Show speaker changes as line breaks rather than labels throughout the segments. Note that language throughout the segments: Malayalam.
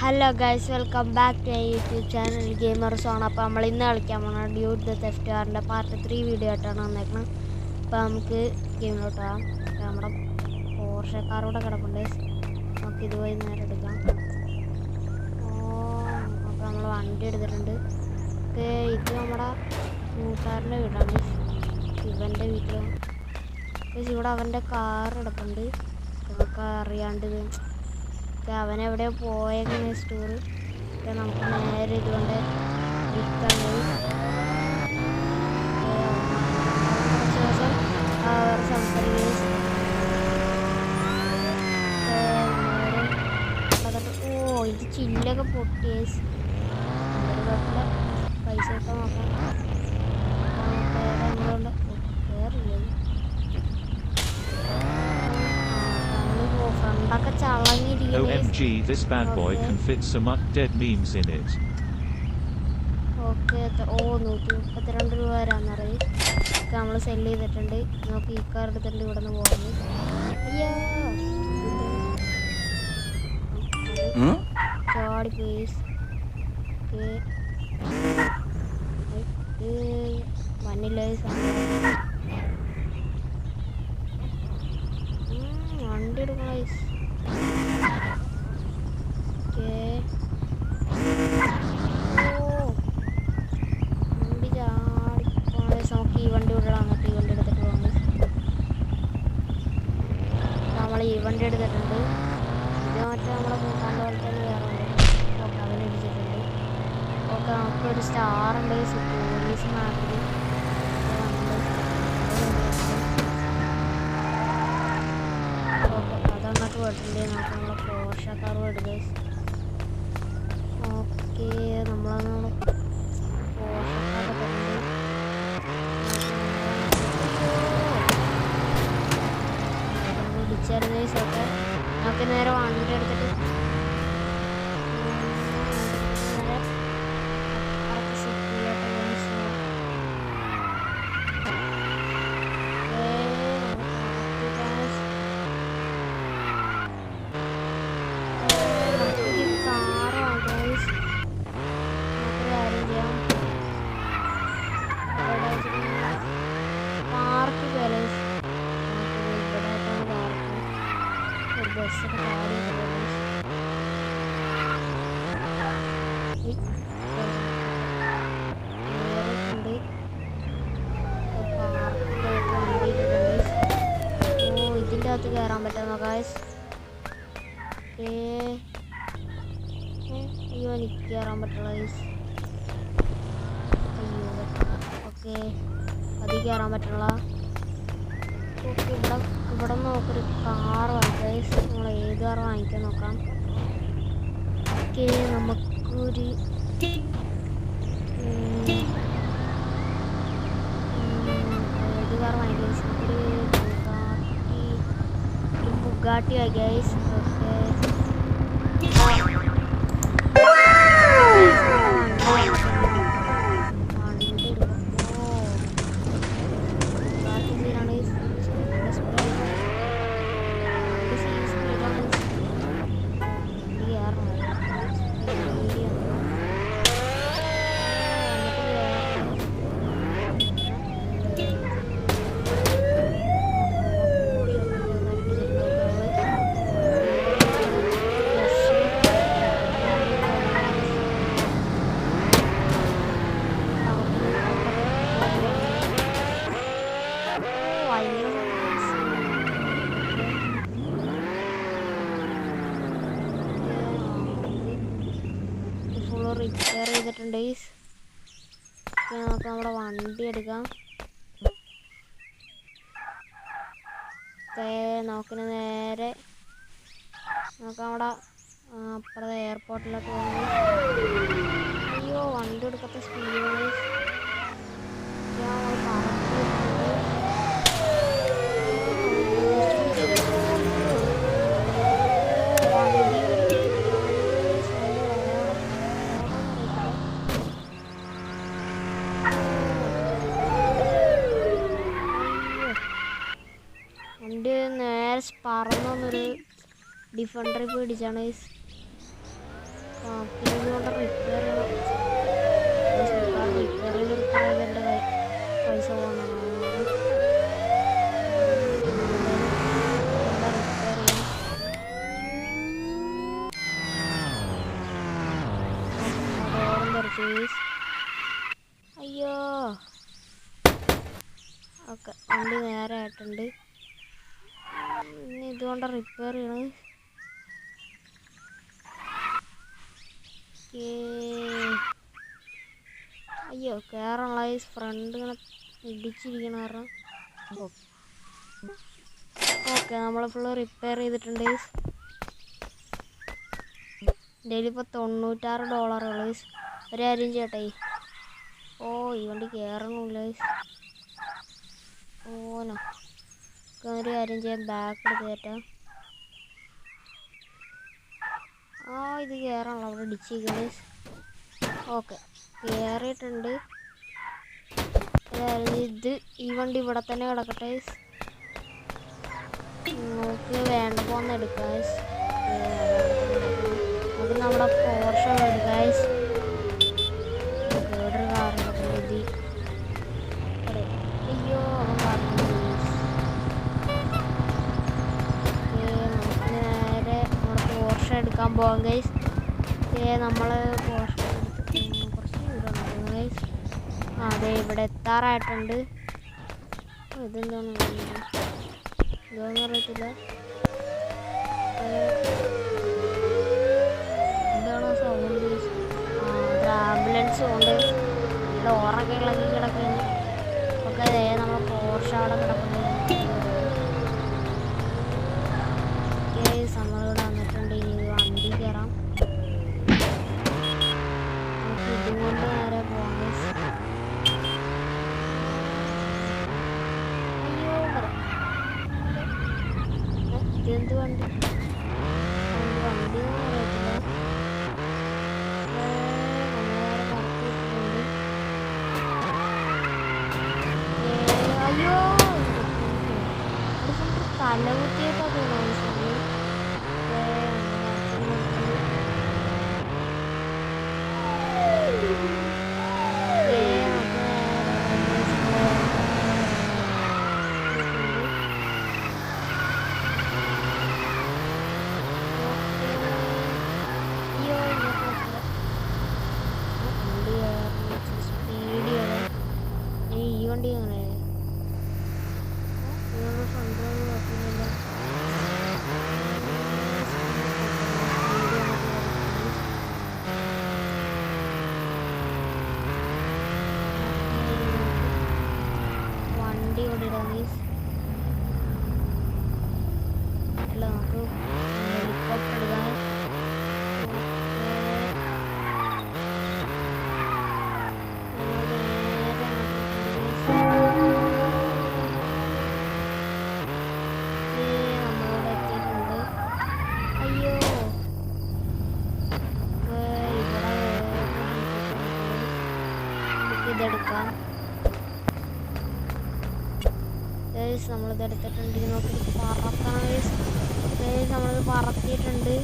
Hello guys welcome back to YouTube channel gamer zone അപ്പോൾ നമ്മൾ ഇന്ന് കളിക്കാൻ പോകണം ഡ്യൂ ദ തെഫ്റ്റ് കാറിന്റെ പാർട്ട് ത്രീ വീഡിയോ ആയിട്ടാണ് വന്നേക്കണം. അപ്പോൾ നമുക്ക് ഗെയിമിലോട്ട് പോകാം. നമ്മുടെ പോർഷ കൂടെ കിടപ്പുണ്ട്. നമുക്ക് ഇതുവഴി നേരെ എടുക്കാം. ഓ അപ്പോൾ നമ്മൾ വണ്ടി എടുത്തിട്ടുണ്ട്. ഇത് നമ്മുടെ കൂട്ടുകാരന്റെ വീടാണ്. ഇവന്റെ വീട്ടിലാണ്. ഇവിടെ അവന്റെ കാർ കിടപ്പുണ്ട്. നമുക്ക് അറിയാണ്ട് ഇത് അവൻ എവിടെ പോയെന്ന് സ്റ്റോർ നമുക്ക് നേരെ ഇതുകൊണ്ട് അതൊക്കെ ഓ ഇത് ചില്ലൊക്കെ പൊട്ടിയേ കുഴപ്പമില്ല പൈസ ഒക്കെ നോക്കാം ആ, വേറെ എന്തുകൊണ്ട് വേറില്ലേ ഫ്രണ്ടൊക്കെ
OMG, this bad boy
Okay.
can fit some up dead memes in it.
Okay ഓ നൂറ്റി മുപ്പത്തിരണ്ട് രൂപ വരാന്നറിയും ഒക്കെ നമ്മൾ സെൽ ചെയ്തിട്ടുണ്ട്. നമുക്ക് ഈ കാർ എടുത്തിട്ടുണ്ട് ഇവിടെ നിന്ന് പോകുന്നത് അയ്യോ ചാടി പ്ലീസ് വന്നില്ല വണ്ടി ഇടിച്ചായിരുന്നു ഒക്കെ നേരെ വാങ്ങിയിട്ട് എടുത്തിട്ട് നേരെ അപ്പുറത്തെ സിറ്റിയിലോട്ട് പോയി പോകാം. ഏയ് നമുക്ക് guys. ഏയ് നമുക്കൊരു കാറ് വാങ്ങിക്കാം guys. നമുക്കൊരു കാര്യം ചെയ്യാം. ഇവിടെ വെച്ചിട്ടുണ്ടെങ്കിൽ പാർക്ക് ഗൈസ് ഇവിടെ ആയിട്ടാണ് പാർക്ക് ഒരു ബസ്സൊക്കെ ചാടി ഉണ്ട് ഓ ഇതിന്റെ അകത്ത് കയറാൻ പറ്റുന്ന ഗായ്സ് ഏ ഏ, അയ്യോ എനിക്ക് കയറാൻ പറ്റില്ല ഗൈസ് അയ്യോ ഓക്കെ അതിൽ പറ്റുള്ള ഇവിടെ ഇവിടെ നോക്കൊരു കാർ ഗൈസ് നമ്മൾ ഏത് കാർ വാങ്ങിക്കാൻ നോക്കാം? ഓക്കെ നമുക്കൊരു ഏത് കാർ വാങ്ങിക്കാം നമുക്കൊരു ബുഗാട്ടി ബുഗാട്ടി വാങ്ങിക്കാം ഓക്കെ. റിപ്പയർ ഈ നമുക്ക് നമ്മുടെ വണ്ടി എടുക്കാം. നോക്കിന് നേരെ നമുക്ക് നമ്മുടെ അപ്പുറത്തെ എയർപോർട്ടിലോട്ട് പോകുന്നു അയ്യോ വണ്ടി എടുക്കാത്ത സ്പീഡ് വണ്ടി നേരെ പേടിച്ചാണ് റിപ്പയർ റിപ്പയർ റിപ്പയർ ചെയ്ത് പൈസ പോകണം അയ്യോ. ഓക്കെ വണ്ടി നേരെ ആയിട്ടുണ്ട് ഇനി ഇതുകൊണ്ട് റിപ്പയർ ചെയ്യണം. അയ്യോ കയറുള്ള ഫ്രണ്ട് ഇങ്ങനെ ഇടിച്ചിരിക്കണ ഓക്കെ നമ്മൾ ഫുള്ള് റിപ്പയർ ചെയ്തിട്ടുണ്ട് ഡെയിലി ഇപ്പോൾ തൊണ്ണൂറ്റാറ് ഡോളറുള്ളൂ ഒരു കാര്യം ചെയ്യട്ടെ ഓ ഈ വണ്ടി കയറണില്ല ഓനോ ഒരു കാര്യം ചെയ്യാം. ബാക്ക് കയറ്റാം. ആ ഇത് കയറാണല്ലോ അവിടെ ഇടിച്ചിരിക്കുന്നത് ഓക്കെ കയറിയിട്ടുണ്ട് അതായത് ഇത് ഈ വണ്ടി ഇവിടെ തന്നെ കിടക്കട്ടെ നോക്കി വേണ്ട പോന്ന് എടുക്കാം പോകാം ഗൈസ് ഏ നമ്മൾ കുറച്ച് ദൂരം ഗൈസ് അതെ ഇവിടെ എത്താറായിട്ടുണ്ട്. ഇതെന്താണ് ഇതൊന്നും അറിയത്തില്ല. എന്താണ് സൗണ്ട് ആംബുലൻസ് കൊണ്ട് ഡോറൊക്കെ ഇളകി കിടക്കുന്നു. ഒക്കെ നമ്മൾ പോർഷ അവിടെ കിടക്കുന്നു. ഗൈസ് നമ്മളിത് എടുത്തിട്ടുണ്ട്. ഇനി നോക്കി പറക്കണം. ഗൈസ് ഗൈസ് നമ്മളിത് പറത്തിയിട്ടുണ്ട്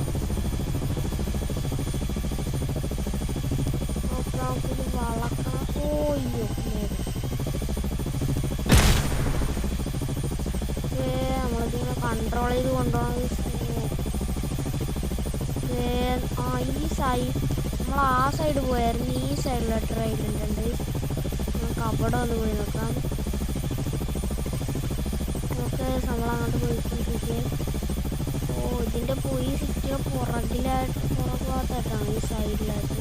നോക്ക് നമുക്കിത് വളക്കണം. ഓ അയ്യോ നേരെ ഏ നമ്മളിതിങ്ങനെ കൺട്രോൾ ചെയ്ത് കൊണ്ടുപോകണം ആ ഈ സൈഡ് നമ്മൾ ആ സൈഡ് പോയായിരുന്നു. ഈ സൈഡിലോട്ട് ഉണ്ട് നമുക്ക് അവിടെ ഒന്ന് പോയി നോക്കാം. നമുക്ക് നമ്മളങ്ങോട്ട് പോയിക്കൊണ്ടിരിക്കുകയും. ഓ ഇതിന്റെ പോയി സിറ്റിയുടെ പുറകിലായിട്ട് പുറകു ഭാഗത്തായിട്ടാണ് ഈ സൈഡിലായിട്ട്?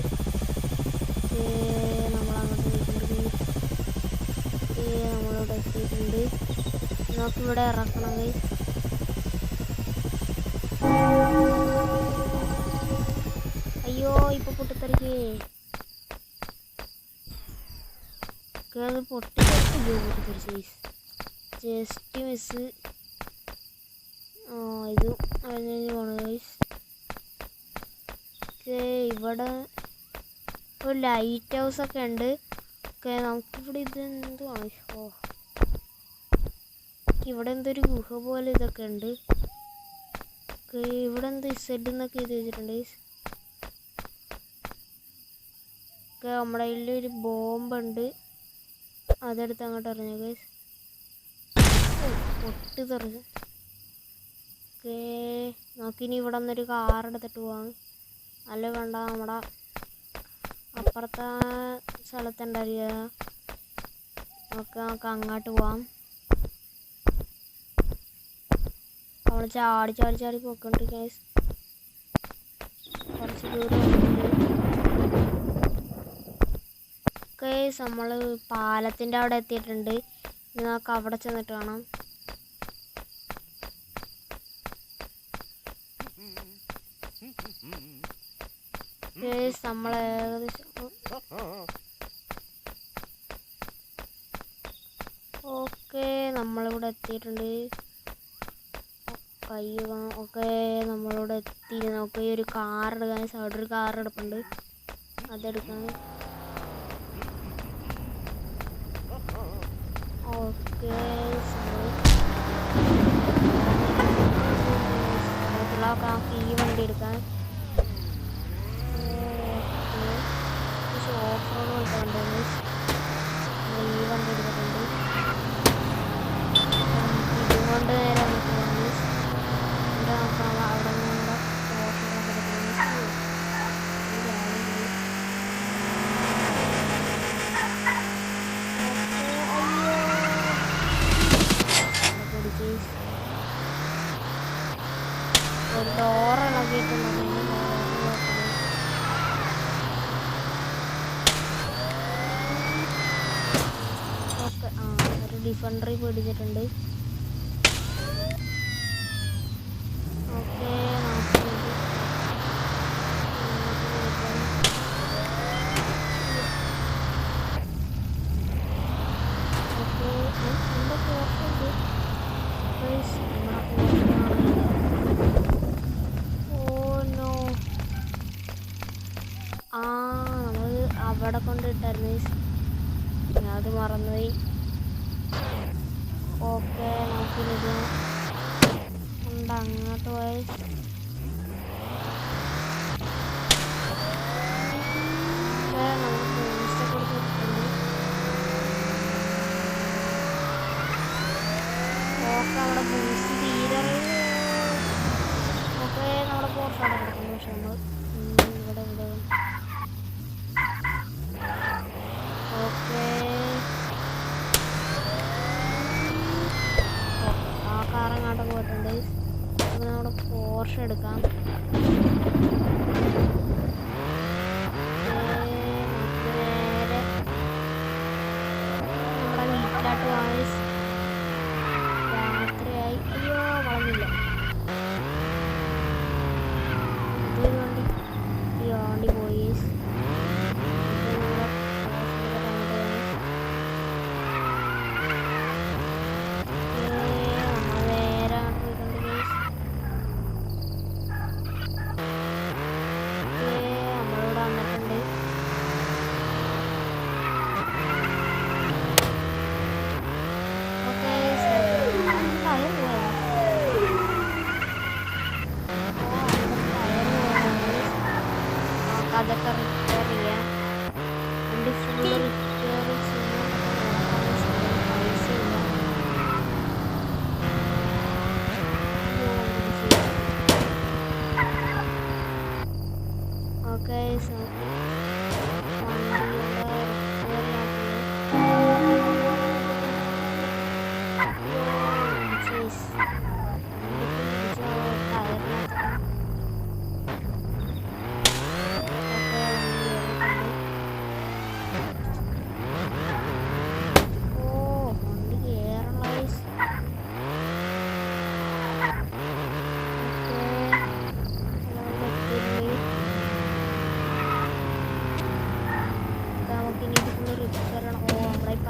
നമ്മളങ്ങോട്ട് പോയിക്കൊണ്ടിരിക്കുകയും നമ്മളിവിടെ എത്തിയിട്ടുണ്ട്. നമുക്കിവിടെ ഇറക്കണം guys. അയ്യോ ഇപ്പൊ പൊട്ടിത്തെറിക്കേ. പൊട്ടിത്തെറിച്ചോ പൊട്ടിത്തെറിച്ച് ജസ്റ്റ് മിസ് ആ ഇതും അറിഞ്ഞു പോണു ഇവിടെ ഒരു ലൈറ്റ് ഹൗസ് ഒക്കെ ഉണ്ട്. ഓക്കെ നമുക്കിവിടെ ഇതെന്തുവാണ് ഓ. ഇവിടെ എന്തൊരു ഗുഹ പോലെ ഇതൊക്കെ ഉണ്ട്. ഓക്കെ ഇവിടെ എന്ത് സെഡ് എന്നൊക്കെ ഇത് വെച്ചിട്ടുണ്ട് ഓക്കെ നമ്മുടെ കയ്യിൽ ഒരു ബോംബുണ്ട്. അതെടുത്ത് അങ്ങോട്ട് അറിഞ്ഞു ഗൈസ് പൊട്ടി തെറിഞ്ഞു ഓക്കേ നോക്കിനി ഇവിടെ നിന്നൊരു കാർ എടുത്തിട്ട് പോവാം. അല്ല വേണ്ട നമ്മുടെ അപ്പുറത്തെ സ്ഥലത്തുണ്ടായിരിക്കുക നമുക്ക് നമുക്ക് അങ്ങോട്ട് പോവാം. നമ്മൾ ചാടി ചാടി ചാടി പോയിക്കൊണ്ട് കുറച്ച് ദൂരം കേസ് നമ്മൾ പാലത്തിന്റെ അവിടെ എത്തിയിട്ടുണ്ട്. ഇനി നമുക്ക് അവിടെ ചെന്നിട്ട് വേണം. നമ്മൾ ഏകദേശം നമ്മളിവിടെ എത്തിയിട്ടുണ്ട് കൈ നമ്മളിവിടെ എത്തി നമുക്ക് ഒരു കാർ എടുക്കാൻ അവിടെ ഒരു കാർ എടുപ്പുണ്ട് അതെടുക്കാൻ ഓക്കെ ഈ വണ്ടി എടുക്കാൻ ബീഫ് പേടിച്ചിട്ടുണ്ട്.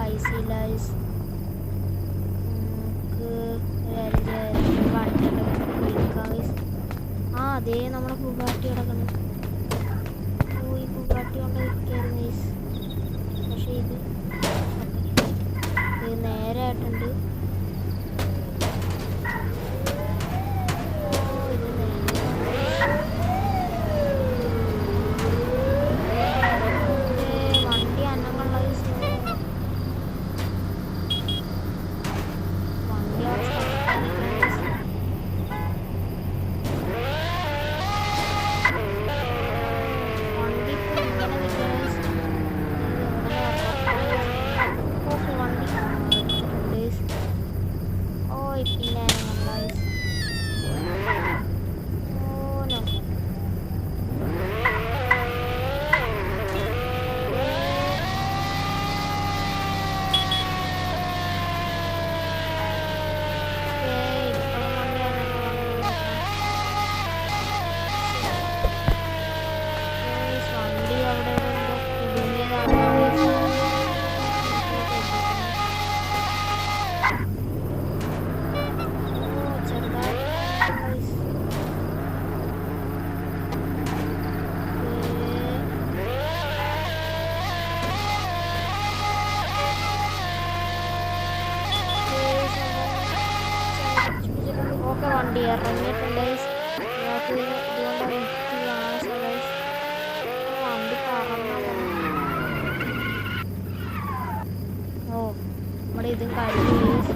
spicy rice. നമുക്ക് ആ അതേ നമ്മുടെ കുബാട്ടി കിടക്കുന്നു. Guys. ഇറങ്ങിയിട്ടുണ്ട് guys. നമുക്ക് ഇതിന് ഇതുകൊണ്ട് വിറ്റ് കാണാൻ guys. വണ്ടി പറന്നാ പോണെ. ഓ നമ്മുടെ ഇതും കഴിഞ്ഞു guys.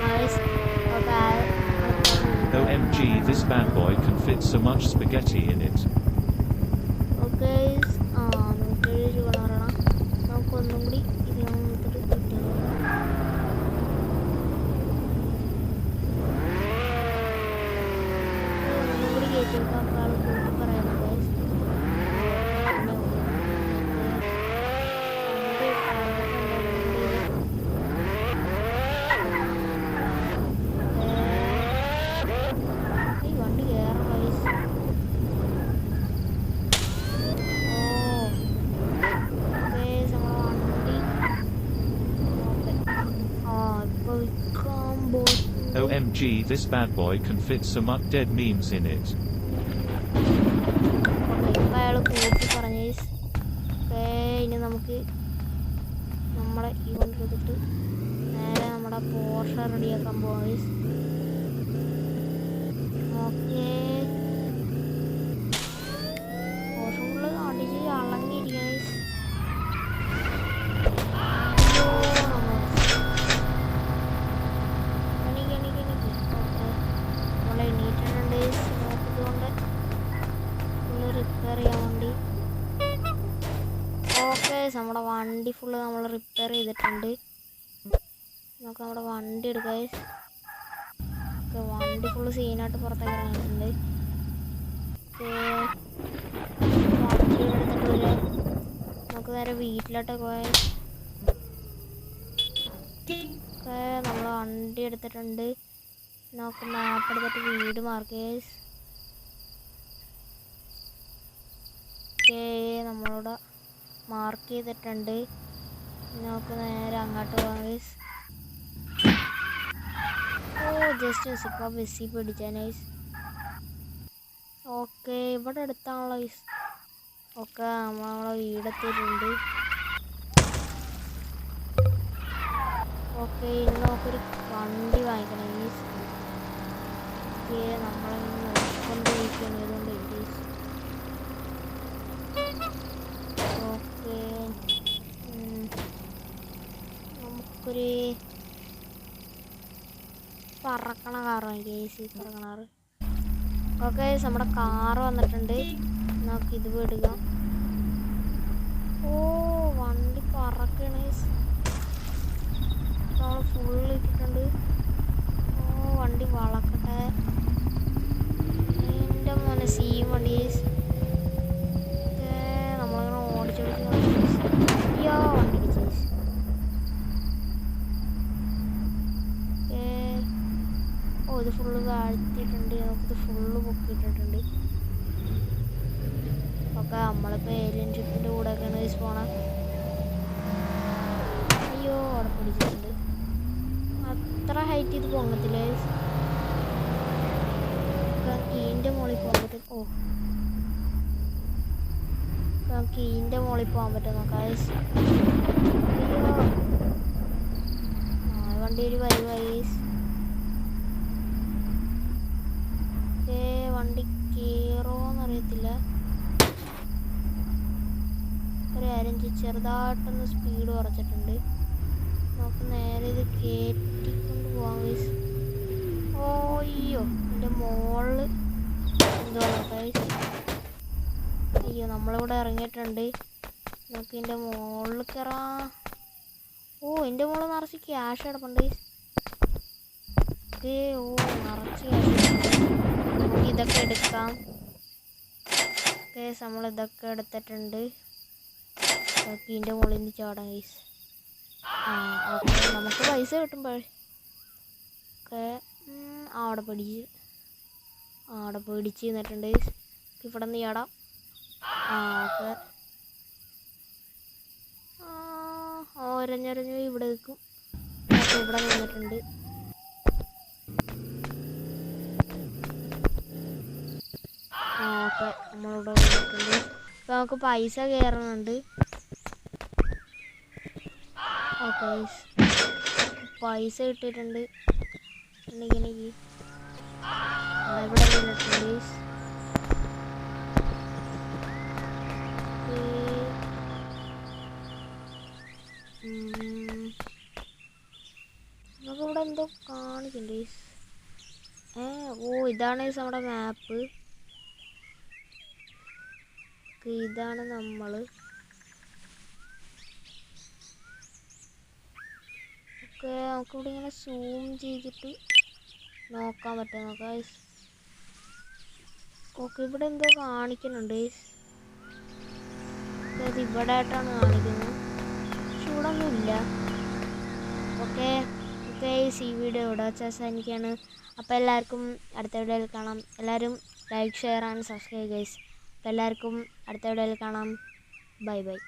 Guys, okay, അടുത്ത
OMG, this bad boy can fit so much spaghetti in it.
Okay ആ നൂറ്റേഴ് രൂപ പറയണം നമുക്ക് ഒന്നും കൂടി ഇരുപത്തെട്ട് കിട്ടും ഒന്നും കൂടി കയറ്റി വെക്കാം ആൾ കൂട്ടി പറയുന്നു guys. പിന്നെ വണ്ടി കയറണം. ഈ വണ്ടി കയറണം guys. ഓ ഗൈസ് നമ്മുടെ വണ്ടി ഓക്കെ ആ ഇപ്പൊ വിൽക്കാൻ പോകുന്നു
OMG, this bad boy can fit so much dead memes in it.
അയാൾ കൂട്ടി പറഞ്ഞു ഇനി നമുക്ക് നമ്മുടെ ഈ വണ്ടി എടുത്തിട്ട് നേരെ നമ്മുടെ പോർഷ റെഡിയാക്കാൻ പോവാം ഓക്കെ വണ്ടി. ഫുള്ള് സീനായിട്ട് പുറത്തേക്ക് വരാം നമുക്ക് നേരെ വീട്ടിലോട്ട് പോയാൽ നമ്മൾ വണ്ടി എടുത്തിട്ടുണ്ട്. നമുക്ക് മാപ്പ് എടുത്തിട്ട് വീട് മാർക്ക് നമ്മളിവിടെ മാർക്ക് ചെയ്തിട്ടുണ്ട്. നമുക്ക് നേരെ അങ്ങോട്ട് പോകാം ഓ ജസ്റ്റ് മിസ് ബിസി പിടിച്ചാൽ ഗൈസ് ഓക്കെ ഇവിടെ അടുത്താണല്ലോ ഐസ് ഓക്കെ നമ്മളെ വീടെത്തിയിട്ടുണ്ട്. ഓക്കെ ഇന്ന് നമുക്കൊരു വണ്ടി വാങ്ങിക്കണം ഈസ് ഓക്കെ നമ്മളിങ്ങനെ നോക്കിക്കൊണ്ടിരിക്കുന്നത് ഗൈസ് ഓക്കെ നമുക്കൊരു പറക്കണ കാർ വാങ്ങിക്കാം എ സി പറക്കണാറ് ഓക്കെ നമ്മുടെ കാറ് വന്നിട്ടുണ്ട്. നമുക്ക് ഇത് വിടുക. ഓ വണ്ടി പറക്കണ നമ്മൾ ഫുള്ള് ഇട്ടിട്ടുണ്ട്. ഓ വണ്ടി വളക്കട്ടെ. എന്റെ മോനെ സീ വണ്ടി പൊക്കിയിട്ടിട്ടുണ്ട് ഒക്കെ നമ്മളിപ്പോൾ ഏലിയൻ കൂടെ ഒക്കെയാണ് ഗൈസ് പോണ. അയ്യോ അവിടെ പിടിച്ചിട്ടുണ്ട്. അത്ര ഹൈറ്റ് ഇത് പൊങ്ങത്തില്ല കീന്റെ മുകളിൽ പോകാൻ പറ്റും. ഓ. കീന്റെ മോളിൽ പോകാൻ പറ്റും നോക്കാം വണ്ടി ഒരു വരി ചെറുതായിട്ടൊന്ന് സ്പീഡ് കുറച്ചിട്ടുണ്ട്. നമുക്ക് നേരെ ഇത് കയറ്റിക്കൊണ്ട് പോവാൻ ഗൈസ് ഓയ്യോ എന്റെ മോളിൽ എന്തോ അയ്യോ നമ്മളിവിടെ ഇറങ്ങിയിട്ടുണ്ട്. നമുക്ക് ഇതിന്റെ മുകളിൽ കയറാം. ഓ എന്റെ മുകളിൽ നിറച്ച് ക്യാഷ് കിടപ്പുണ്ട്. ഏ ഓ നിറച്ച് നമുക്ക് ഇതൊക്കെ എടുക്കാം. നമ്മൾ ഇതൊക്കെ എടുത്തിട്ടുണ്ട്. ഇതിന്റെ മുകളിൽ നിന്ന് ചാടാം ഗൈസ് ആ ഓക്കെ. നമുക്ക് പൈസ കിട്ടുമ്പോൾ ഓക്കെ അവിടെ പിടിച്ച്. അവിടെ പിടിച്ച് നിന്നിട്ടുണ്ട്. ഇവിടെ നിന്ന് ചാടാം. ആ ഓക്കെ. ഒരഞ്ഞൊരഞ്ഞ് ഇവിടെ നിൽക്കും. അപ്പോൾ ഇവിടെ നിന്നിട്ടുണ്ട്. ആ ഓക്കെ. നമ്മളിവിടെ വന്നിട്ടുണ്ട്. ഇപ്പം നമുക്ക് പൈസ കയറുന്നുണ്ട്. ഗൈസ് പൈസ കിട്ടിയിട്ടുണ്ട്. എനിക്ക് ഇവിടെ വീണിട്ടുണ്ട് ഗൈസ് നമുക്ക് ഇവിടെ എന്തോ കാണിക്കുന്നുണ്ട് ഗൈസ് ഏ ഓ ഇതാണ് ഗൈസ് നമ്മുടെ മാപ്പ് ഇതാണ് നമ്മൾ ഓക്കെ നമുക്കിവിടെ ഇങ്ങനെ സൂം ചെയ്തിട്ട് നോക്കാൻ പറ്റും. ഗൈസ് ഓക്കെ ഇവിടെ എന്തോ കാണിക്കുന്നുണ്ട് അതായത് ഇവിടെ ആയിട്ടാണ് കാണിക്കുന്നത്. പക്ഷെ ഇവിടെ ഒന്നുമില്ല ഓക്കെ. ഓക്കെ ഈ വീഡിയോ ഇവിടെ വെച്ചാൽ അവസാനിക്കുകയാണ്. അപ്പോൾ എല്ലാവർക്കും അടുത്ത വീഡിയോയിൽ കാണാം. എല്ലാവരും like share and subscribe guys അപ്പോൾ എല്ലാവർക്കും അടുത്ത വീഡിയോയിൽ കാണാം. Bye bye